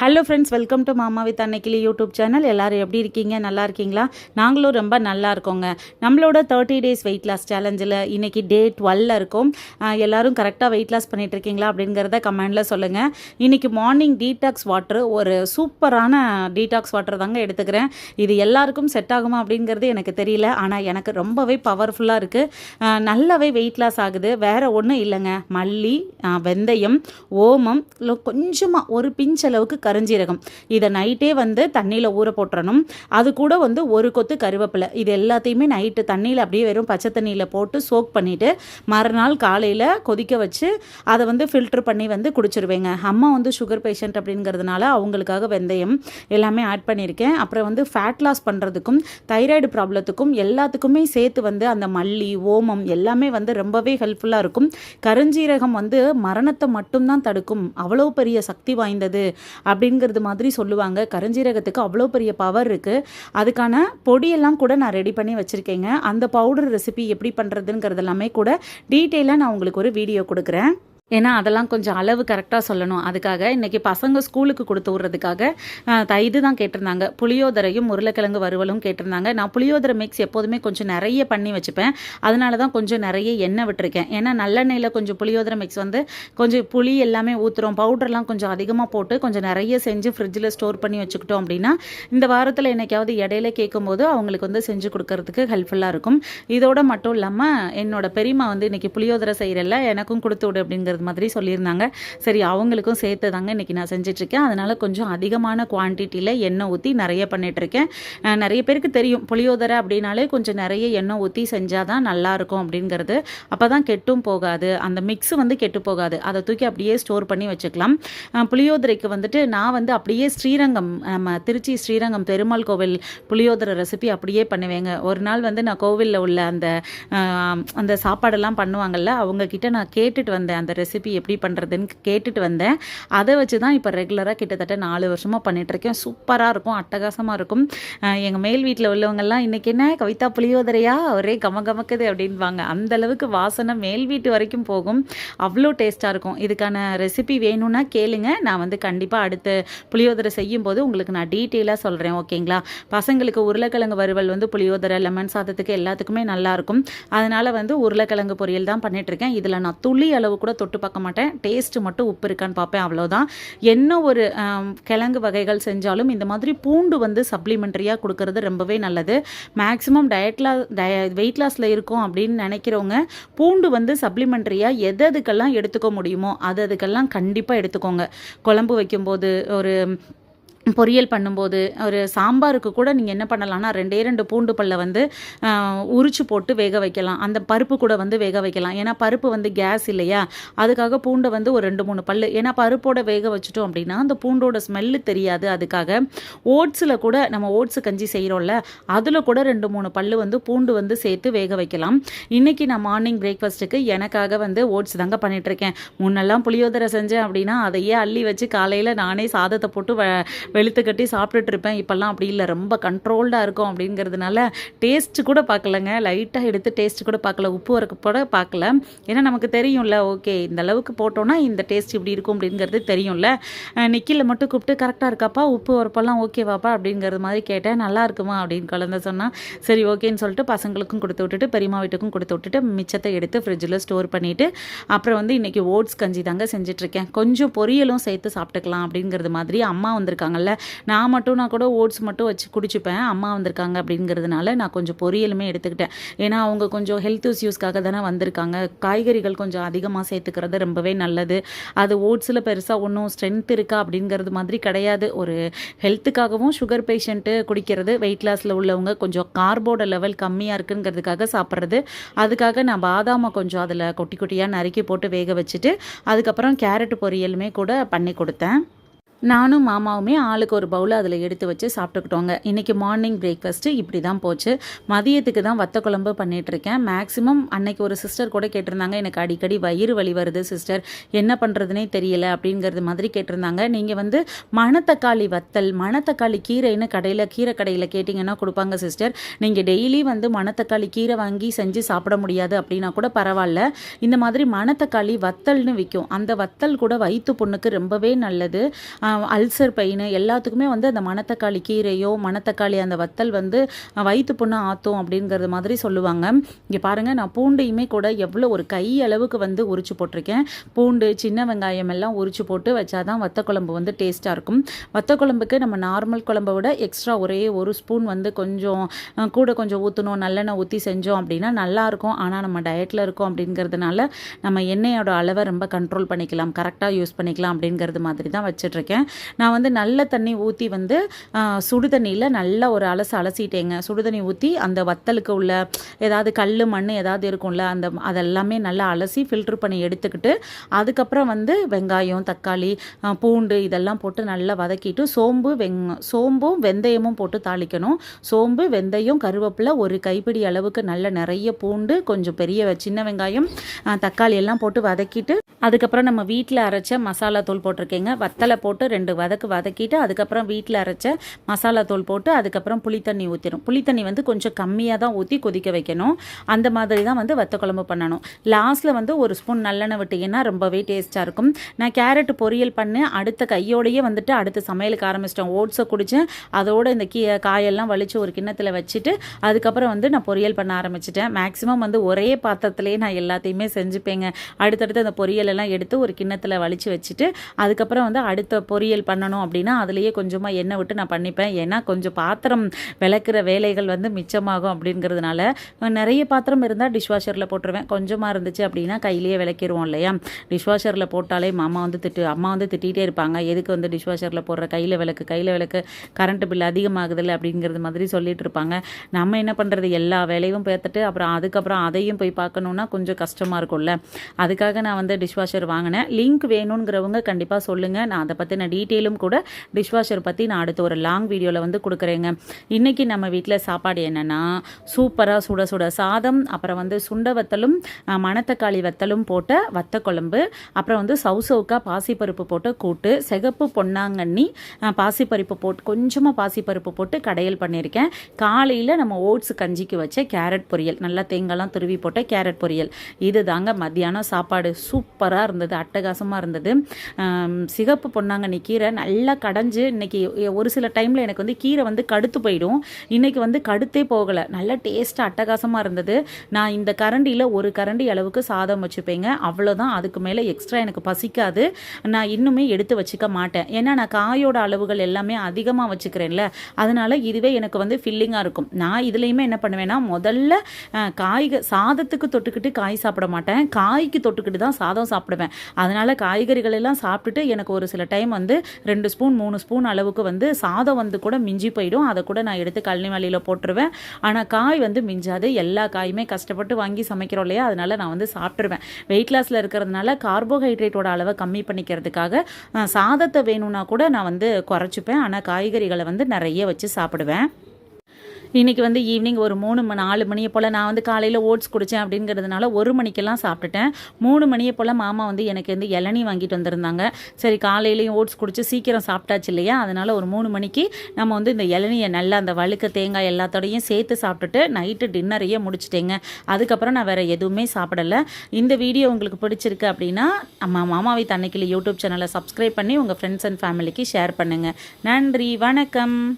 Hello friends welcome to மாமா with Annaikili YouTube channel எல்லாரும் எப்படி இருக்கீங்க? நல்லா இருக்கீங்களா? நாங்களும் ரொம்ப நல்லா இருக்கோங்க. நம்மளோட தேர்ட்டி டேஸ் வெயிட் லாஸ் சேலஞ்சில் இன்னைக்கு டே டுவெல்ல இருக்கும். எல்லோரும் கரெக்டாக வெயிட் லாஸ் பண்ணிகிட்டு இருக்கீங்களா அப்படிங்கிறத கமெண்டில் சொல்லுங்கள் இன்றைக்கி மார்னிங் டீடாக்ஸ் வாட்டர் ஒரு சூப்பரான டீடாக்ஸ் வாட்டர் தாங்க எடுத்துக்கிறேன். இது எல்லாருக்கும் செட் ஆகுமா அப்படிங்கிறது எனக்கு தெரியல. ஆனால் எனக்கு ரொம்பவே பவர்ஃபுல்லாக இருக்குது நல்லாவே வெயிட் லாஸ் ஆகுது. வேறு ஒன்றும் இல்லைங்க. மல்லி வெந்தயம் ஓமம் கொஞ்சமாக ஒரு பிஞ்ச் அளவுக்கு கருஞ்சீரகம். இதை நைட்டே வந்து தண்ணியில் ஊற போட்டுறணும். அது கூட வந்து ஒரு கொத்து கருவேப்பிலை. இது எல்லாத்தையுமே நைட்டு தண்ணியில் அப்படியே வெறும் பச்சை தண்ணியில் போட்டு சோக் பண்ணிவிட்டு மறுநாள் காலையில் கொதிக்க வச்சு அதை வந்து ஃபில்டர் பண்ணி வந்து குடிச்சிருவேங்க. அம்மா வந்து சுகர் பேஷண்ட் அப்படிங்கிறதுனால அவங்களுக்காக வெந்தயம் எல்லாமே ஆட் பண்ணியிருக்கேன். அப்புறம் வந்து ஃபேட் லாஸ் பண்ணுறதுக்கும் தைராய்டு ப்ராப்ளத்துக்கும் எல்லாத்துக்குமே சேர்த்து வந்து அந்த மல்லி ஓமம் எல்லாமே வந்து ரொம்பவே ஹெல்ப்ஃபுல்லாக இருக்கும். கருஞ்சீரகம் வந்து மரணத்தை மட்டும்தான் தடுக்கும். அவ்வளோ பெரிய சக்தி வாய்ந்தது. அப்படிங்கிறது மாதிரி சொல்லுவாங்க. கருஞ்சீரகத்துக்கு அவ்வளோ பெரிய பவர் இருக்குது அதுக்கான பொடியெல்லாம் கூட நான் ரெடி பண்ணி வச்சுருக்கேங்க. அந்த பவுடர் ரெசிபி எப்படி பண்ணுறதுங்கிறது எல்லாமே கூட டீட்டெயிலாக நான் உங்களுக்கு ஒரு வீடியோ கொடுக்குறேன். ஏன்னா அதெல்லாம் கொஞ்சம் அளவு கரெக்டாக சொல்லணும். அதுக்காக இன்றைக்கி பசங்க ஸ்கூலுக்கு கொடுத்து விட்றதுக்காக அஹ், இது தான் கேட்டிருந்தாங்க. புளியோதரையும் உருளைக்கிழங்கு வறுவலும் கேட்டிருந்தாங்க. நான் புளியோதரை மிக்ஸ் எப்போதுமே கொஞ்சம் நிறைய பண்ணி வச்சுப்பேன். அதனால தான் கொஞ்சம் நிறைய எண்ணெய் விட்டுருக்கேன். ஏன்னா நல்லெண்ணெயில் கொஞ்சம் புளியோதரை மிக்ஸ் வந்து கொஞ்சம் புளி எல்லாமே ஊற்றுறோம் பவுடர்லாம் கொஞ்சம் அதிகமாக போட்டு கொஞ்சம் நிறைய செஞ்சு ஃப்ரிட்ஜில் ஸ்டோர் பண்ணி வச்சுக்கிட்டோம் அப்படின்னா இந்த வாரத்தில் என்னைக்காவது இடையில கேட்கும்போது அவங்களுக்கு வந்து செஞ்சு கொடுக்கறதுக்கு ஹெல்ப்ஃபுல்லாக இருக்கும். இதோட மட்டும் இல்லாமல் என்னோட பெரியம்மா வந்து இன்னைக்கு புளியோதரை செய்கிறல்ல எனக்கும் கொடுத்து விடு அப்படிங்கிறது மாதிரி சொல்லியிருந்தாங்க. சரி அவங்களுக்கும் சேர்த்து தாங்க இன்றைக்கி நான் செஞ்சிட்ருக்கேன். அதனால் கொஞ்சம் அதிகமான குவான்டிட்டியில் எண்ணெய் ஊற்றி நிறைய பண்ணிகிட்ருக்கேன் நிறைய பேருக்கு தெரியும். புளியோதரை அப்படின்னாலே கொஞ்சம் நிறைய எண்ணெய் ஊற்றி செஞ்சால் தான் நல்லாயிருக்கும் அப்படிங்கிறது. அப்போ தான் கெட்டும் போகாது. அந்த மிக்ஸ் வந்து கெட்டு போகாது. அதை தூக்கி அப்படியே ஸ்டோர் பண்ணி வச்சுக்கலாம். புளியோதரைக்கு வந்துட்டு நான் வந்து அப்படியே ஸ்ரீரங்கம் நம்ம திருச்சி ஸ்ரீரங்கம் பெருமாள் கோவில் புளியோதரை ரெசிபி அப்படியே பண்ணுவேங்க. ஒரு நாள் வந்து நான் கோவிலில் உள்ள அந்த அந்த சாப்பாடெல்லாம் பண்ணுவாங்கல்ல அவங்கக்கிட்ட நான் கேட்டுட்டு வந்தேன் அந்த ரெசிபி ரெசிபி எப்படி பண்ணுறதுன்னு கேட்டுட்டு வந்தேன். அதை வச்சு தான் இப்போ ரெகுலராக கிட்டத்தட்ட நாலு வருஷமாக பண்ணிகிட்ருக்கேன் சூப்பராக இருக்கும் அட்டகாசமாக இருக்கும். எங்கள் மேல் வீட்டில் உள்ளவங்கெல்லாம் இன்றைக்கி என்ன கவிதா புளியோதரையா? ஒரே கம கமக்குது அப்படின்வாங்க அந்த அளவுக்கு வாசனை மேல் வீட்டு வரைக்கும் போகும். அவ்வளோ டேஸ்ட்டாக இருக்கும். இதுக்கான ரெசிபி வேணும்னா கேளுங்க. நான் வந்து கண்டிப்பாக அடுத்து புளியோதரை செய்யும் போது உங்களுக்கு நான் டீட்டெயிலாக சொல்கிறேன் ஓகேங்களா? பசங்களுக்கு உருளைக்கிழங்கு வறுவல் வந்து புளியோதரை லெமன் சாதத்துக்கு எல்லாத்துக்குமே நல்லாயிருக்கும் அதனால் வந்து உருளைக்கிழங்கு பொரியல் தான் பண்ணிகிட்ருக்கேன் இதில் நான் துளி அளவு கூட தொட்டு பார்க்க மாட்டேன். டேஸ்ட்டு மட்டும் உப்பு இருக்கான்னு பார்ப்பேன் அவ்வளோதான் என்ன ஒரு கிழங்கு வகைகள் செஞ்சாலும் இந்த மாதிரி பூண்டு வந்து சப்ளிமெண்ட்ரியாக கொடுக்கறது ரொம்பவே நல்லது. மேக்ஸிமம் டயட்ல டய வெயிட் லாஸில் இருக்கும் அப்படின்னு நினைக்கிறவங்க பூண்டு வந்து சப்ளிமெண்ட்ரியாக எது எதுக்கெல்லாம் எடுத்துக்க முடியுமோ அது அதுக்கெல்லாம் கண்டிப்பாக எடுத்துக்கோங்க. குழம்பு வைக்கும்போது ஒரு பொரியல் பண்ணும்போது ஒரு சாம்பாருக்கு கூட நீங்கள் என்ன பண்ணலாம்னா ரெண்டே ரெண்டு பூண்டு பல்லை வந்து உரிச்சு போட்டு வேக வைக்கலாம். அந்த பருப்பு கூட வந்து வேக வைக்கலாம். ஏன்னா பருப்பு வந்து கேஸ் இல்லையா? அதுக்காக பூண்டை வந்து ஒரு ரெண்டு மூணு பல் ஏன்னா பருப்போட வேக வச்சுட்டோம் அப்படின்னா அந்த பூண்டோட ஸ்மெல்லு தெரியாது. அதுக்காக ஓட்ஸில் கூட நம்ம ஓட்ஸு கஞ்சி செய்கிறோம்ல அதில் கூட ரெண்டு மூணு பல் வந்து பூண்டு வந்து சேர்த்து வேக வைக்கலாம். இன்றைக்கி நான் மார்னிங் பிரேக்ஃபாஸ்ட்டுக்கு எனக்காக வந்து ஓட்ஸ் தாங்க பண்ணிகிட்ருக்கேன் இருக்கேன். முன்னெல்லாம் புளியோதரை செஞ்சேன் அப்படின்னா அதையே அள்ளி வச்சு காலையில் நானே சாதத்தை போட்டு வ வெளுத்து கட்டி சாப்பிட்டுட்டு இருப்பேன். இப்போல்லாம் அப்படி இல்லை. ரொம்ப கண்ட்ரோல்டாக இருக்கும் அப்படிங்கிறதுனால டேஸ்ட்டு கூட பார்க்கலங்க. லைட்டாக எடுத்து டேஸ்ட் கூட பார்க்கல. உப்பு வரக்கு கூட பார்க்கல. ஏன்னா நமக்கு தெரியும்ல ஓகே இந்த அளவுக்கு போட்டோன்னா இந்த டேஸ்ட் இப்படி இருக்கும் அப்படிங்கிறது தெரியும்ல. நிக்கில் மட்டும் கூப்பிட்டு கரெக்டாக இருக்காப்பா? உப்பு வரப்பெல்லாம் ஓகேவாப்பா அப்படிங்கிறது மாதிரி கேட்டேன். நல்லா இருக்குமா? அப்படின்னு குழந்தை சொன்னால் சரி ஓகேன்னு சொல்லிட்டு பசங்களுக்கும் கொடுத்து விட்டுட்டு பெரியமா வீட்டுக்கும் கொடுத்து விட்டுட்டு மிச்சத்தை எடுத்து ஃப்ரிட்ஜில் ஸ்டோர் பண்ணிவிட்டு அப்புறம் வந்து இன்றைக்கி ஓட்ஸ் கஞ்சி தாங்க செஞ்சிட்ருக்கேன் கொஞ்சம் பொரியலும் சேர்த்து சாப்பிட்டுக்கலாம் அப்படிங்கிறது மாதிரி அம்மா வந்திருக்காங்கல்ல நான் மட்டும் நான் கூட ஓட்ஸ் மட்டும் வச்சு குடிச்சுப்பேன். அம்மா வந்திருக்காங்க அப்படிங்கிறதுனால நான் கொஞ்சம் பொரியலுமே எடுத்துக்கிட்டேன். ஏன்னா அவங்க கொஞ்சம் ஹெல்த் இஷ்யூஸ்க்காக தானே வந்திருக்காங்க. காய்கறிகள் கொஞ்சம் அதிகமாக சேர்த்துக்கிறது ரொம்பவே நல்லது. அது ஓட்ஸில் பெருசாக ஒன்றும் ஸ்ட்ரென்த் இருக்கா அப்படிங்கிறது மாதிரி கிடையாது. ஒரு ஹெல்த்துக்காகவும் சுகர் பேஷண்ட்டு குடிக்கிறது வெயிட் லாஸில் உள்ளவங்க கொஞ்சம் கார்போட லெவல் கம்மியாக இருக்குங்கிறதுக்காக சாப்பிட்றது. அதுக்காக நான் பாதாமை கொஞ்சம் அதில் கொட்டி குட்டியாக நறுக்கி போட்டு வேக வச்சுட்டு அதுக்கப்புறம் கேரட் பொரியலுமே கூட பண்ணி கொடுத்தேன். நானும் மாமாவுமே ஆளுக்கு ஒரு பவுல் அதில் எடுத்து வச்சு சாப்பிட்டுக்கிட்டோங்க. இன்றைக்கி மார்னிங் பிரேக்ஃபாஸ்ட்டு இப்படி தான் போச்சு. மதியத்துக்கு தான் வத்த குழம்பு பண்ணிகிட்ருக்கேன் மேக்ஸிமம் அன்னைக்கு ஒரு சிஸ்டர் கூட கேட்டிருந்தாங்க எனக்கு அடிக்கடி வயிறு வலி வருது சிஸ்டர் என்ன பண்ணுறதுனே தெரியல அப்படிங்கிறது மாதிரி கேட்டிருந்தாங்க. நீங்கள் வந்து மணத்தக்காளி வத்தல் மணத்தக்காளி கீரைன்னு கடையில் கீரை கடையில் கேட்டிங்கன்னா கொடுப்பாங்க சிஸ்டர் நீங்கள் டெய்லி வந்து மணத்தக்காளி கீரை வாங்கி செஞ்சு சாப்பிட முடியாது அப்படின்னா கூட பரவாயில்ல. இந்த மாதிரி மணத்தக்காளி வத்தல்னு விற்கும் அந்த வத்தல் கூட வயிற்று புண்ணுக்கு ரொம்பவே நல்லது. அல்சர் பெயின் எல்லாத்துக்குமே வந்து அந்த மணத்தக்காளி கீரையோ மணத்தக்காளி அந்த வத்தல் வந்து வயிற்று புண்ணு ஆற்றும் அப்படிங்கிறது மாதிரி சொல்லுவாங்க. இங்கே பாருங்கள் நான் பூண்டையுமே கூட எவ்வளோ ஒரு கை அளவுக்கு வந்து உரிச்சு போட்டிருக்கேன். பூண்டு சின்ன வெங்காயம் எல்லாம் உரிச்சு போட்டு வச்சாதான் வத்த குழம்பு வந்து டேஸ்ட்டாக இருக்கும். வத்த குழம்புக்கு நம்ம நார்மல் குழம்பை விட எக்ஸ்ட்ரா ஒரே ஒரு ஸ்பூன் வந்து கொஞ்சம் கூட கொஞ்சம் ஊற்றணும் நல்லெண்ணெய் ஊற்றி செஞ்சோம் அப்படின்னா நல்லாயிருக்கும் ஆனால் நம்ம டயட்டில் இருக்கோம் அப்படிங்கிறதுனால நம்ம எண்ணெயோட அளவை ரொம்ப கண்ட்ரோல் பண்ணிக்கலாம். கரெக்டாக யூஸ் பண்ணிக்கலாம் அப்படிங்கிறது மாதிரி தான் வச்சுட்ருக்கேன் நான் வந்து நல்ல தண்ணி ஊற்றி வந்து சுடு தண்ணியில் நல்லா ஒரு அலசு அலசிட்டேங்க. சுடு தண்ணி ஊற்றி அந்த வத்தலுக்கு உள்ள ஏதாவது கல் மண் ஏதாவது இருக்கும்ல அந்த அதெல்லாமே நல்லா அலசி ஃபில்டர் பண்ணி எடுத்துக்கிட்டு அதுக்கப்புறம் வந்து வெங்காயம் தக்காளி பூண்டு இதெல்லாம் போட்டு நல்லா வதக்கிட்டு சோம்பு வெங் சோம்பும் வெந்தயமும் போட்டு தாளிக்கணும். சோம்பு வெந்தயம் கருவேப்பிலை ஒரு கைப்பிடி அளவுக்கு நல்ல நிறைய பூண்டு கொஞ்சம் பெரிய சின்ன வெங்காயம் தக்காளி எல்லாம் போட்டு வதக்கிட்டு அதுக்கப்புறம் நம்ம வீட்டில் அரைச்ச மசாலா தூள் போட்டிருக்கேங்க. வத்தலை போட்டு ரெண்டு வதக்கு வதக்கிட்டு அதுக்கப்புறம் வீட்டில் அரைச்ச மசாலா தூள் போட்டு அதுக்கப்புறம் புளித்தண்ணி ஊற்றிடும் புளித்தண்ணி வந்து கொஞ்சம் கம்மியாக தான் ஊற்றி கொதிக்க வைக்கணும். அந்த மாதிரி தான் வந்து வத்த குழம்பு பண்ணணும். லாஸ்ட்டில் வந்து ஒரு ஸ்பூன் நல்லெண்ணெய் விட்டிங்கன்னா ரொம்பவே டேஸ்ட்டாக இருக்கும். நான் கேரட் பொரியல் பண்ணி அடுத்த கையோடையே வந்துட்டு அடுத்த சமையலுக்கு ஆரம்பிச்சிட்டேன். ஓட்ஸை குடித்தேன் அதோட இந்த கீ காயெல்லாம் வலித்து ஒரு கிண்ணத்தில் வச்சுட்டு அதுக்கப்புறம் வந்து நான் பொரியல் பண்ண ஆரம்பிச்சிட்டேன். மேக்ஸிமம் வந்து ஒரே பாத்திரத்துலேயே நான் எல்லாத்தையுமே செஞ்சுப்பேங்க. அடுத்தடுத்து அந்த பொரியல் எல்லாம் எடுத்து ஒரு கிண்ணத்தில் வலித்து வச்சுட்டு அதுக்கப்புறம் வந்து அடுத்த பொ பொரியல் பண்ணணும் அப்படின்னா அதுலேயே கொஞ்சமாக எண்ணெய் விட்டு நான் பண்ணிப்பேன். ஏன்னா கொஞ்சம் பாத்திரம் விளக்குற வேலைகள் வந்து மிச்சமாகும் அப்படிங்கிறதுனால நிறைய பாத்திரம் இருந்தால் டிஷ் வாஷரில் போட்டுருவேன். கொஞ்சமாக இருந்துச்சு அப்படின்னா கையிலேயே விளக்கிடுவோம் இல்லையா? டிஷ் வாஷரில் போட்டாலே மாமா வந்து திட்டு அம்மா வந்து திட்டிகிட்டே இருப்பாங்க. எதுக்கு வந்து டிஷ் வாஷரில் போடுற கையில் விளக்கு? கையில் விளக்கு கரண்ட் பில் அதிகமாகுதில்ல அப்படிங்கிறது மாதிரி சொல்லிட்டு இருப்பாங்க. நம்ம என்ன பண்ணுறது எல்லா வேலையும் பார்த்துட்டு அப்புறம் அதுக்கப்புறம் அதையும் போய் பார்க்கணுன்னா கொஞ்சம் கஷ்டமாக இருக்கும்ல. அதுக்காக நான் வந்து டிஷ்வாஷர் வாங்கினேன். லிங்க் வேணுங்கிறவங்க கண்டிப்பாக சொல்லுங்கள் நான் அதை பற்றின டீட்டெயிலும் கூட டிஷ்வாஷர் பற்றி நான் அடுத்த ஒரு லாங் வீடியோவில் வந்து கொடுக்குறேங்க. இன்றைக்கி நம்ம வீட்டில் சாப்பாடு என்னென்னா சூப்பராக சுட சுட சாதம் அப்புறம் வந்து சுண்ட வத்தலும் மணத்தக்காளி வத்தலும் போட்ட வத்த குழம்பு அப்புறம் வந்து சவுசவுக்கா பாசிப்பருப்பு போட்டு கூட்டு சிகப்பு பொன்னாங்கண்ணி பாசிப்பருப்பு போட்டு கொஞ்சமாக பாசிப்பருப்பு போட்டு கடையல் பண்ணியிருக்கேன் காலையில் நம்ம ஓட்ஸ் கஞ்சிக்கு வச்ச கேரட் பொரியல் நல்லா தேங்காய்லாம் துருவி போட்ட கேரட் பொரியல். இது தாங்க மத்தியானம் சாப்பாடு. சூப்பராக இருந்தது அட்டகாசமாக இருந்தது. சிகப்பு பொன்னாங்கண்ணி கீரை நல்லா கடைஞ்சு இன்னைக்கு ஒரு சில டைமில் எனக்கு வந்து கீரை வந்து கடுத்து போயிடும். இன்றைக்கி வந்து கடுத்தே போகலை. நல்லா டேஸ்ட்டாக அட்டகாசமாக இருந்தது. நான் இந்த கரண்டியில் ஒரு கரண்டி அளவுக்கு சாதம் வச்சுப்பேங்க. அவ்வளோதான் அதுக்கு மேலே எக்ஸ்ட்ரா எனக்கு பசிக்காது. நான் இன்னுமே எடுத்து வச்சுக்க மாட்டேன். ஏன்னா நான் காயோட அளவுகள் எல்லாமே அதிகமாக வச்சுக்கிறேன்ல. அதனால் இதுவே எனக்கு வந்து ஃபில்லிங்காக இருக்கும். நான் இதுலேயுமே என்ன பண்ணுவேன்னா முதல்ல காய்க சாதத்துக்கு தொட்டுக்கிட்டு காய் சாப்பிட மாட்டேன். காய்க்கு தொட்டுக்கிட்டு தான் சாதம் சாப்பிடுவேன். அதனால் காய்கறிகள் எல்லாம் சாப்பிட்டுட்டு எனக்கு ஒரு சில டைம் வந்து ரெண்டு ஸ்பூன் மூணு ஸ்பூன் அளவுக்கு வந்து சாதம் வந்து கூட மிஞ்சி போயிடும். அதை கூட நான் எடுத்து கழனி வழியில் போட்டுருவேன். ஆனால் காய் வந்து மிஞ்சாது. எல்லா காயுமே கஷ்டப்பட்டு வாங்கி சமைக்கிறோம் இல்லையா? அதனால நான் வந்து சாப்பிட்ருவேன் வெயிட் லாஸில் இருக்கிறதுனால கார்போஹைட்ரேட்டோட அளவை கம்மி பண்ணிக்கிறதுக்காக சாதத்தை வேணும்னா கூட நான் வந்து குறைச்சிப்பேன். ஆனால் காய்கறிகளை வந்து நிறைய வச்சு சாப்பிடுவேன். இன்றைக்கி வந்து ஈவினிங் ஒரு மூணு மணி நாலு மணியை போல் நான் வந்து காலையில் ஓட்ஸ் குடித்தேன் அப்படிங்கிறதுனால ஒரு மணிக்கெல்லாம் சாப்பிட்டுட்டேன். மூணு மணியை போல் மாமா வந்து எனக்கு வந்து இளநீ வாங்கிட்டு வந்திருந்தாங்க. சரி காலையிலையும் ஓட்ஸ் குடித்து சீக்கிரம் சாப்பிட்டாச்சு இல்லையா? அதனால் ஒரு மூணு மணிக்கு நம்ம வந்து இந்த இளநியை நல்லா அந்த வழுக்க தேங்காய் எல்லாத்தோடையும் சேர்த்து சாப்பிட்டுட்டு நைட்டு டின்னரையே முடிச்சிட்டேங்க. அதுக்கப்புறம் நான் வேறு எதுவுமே சாப்பிடலை. இந்த வீடியோ உங்களுக்கு பிடிச்சிருக்கு அப்படின்னா நம்ம மாமாவை தன்னைக்கிளி யூடியூப் சேனலை சப்ஸ்கிரைப் பண்ணி உங்கள் ஃப்ரெண்ட்ஸ் அண்ட் ஃபேமிலிக்கு ஷேர் பண்ணுங்கள் நன்றி வணக்கம்.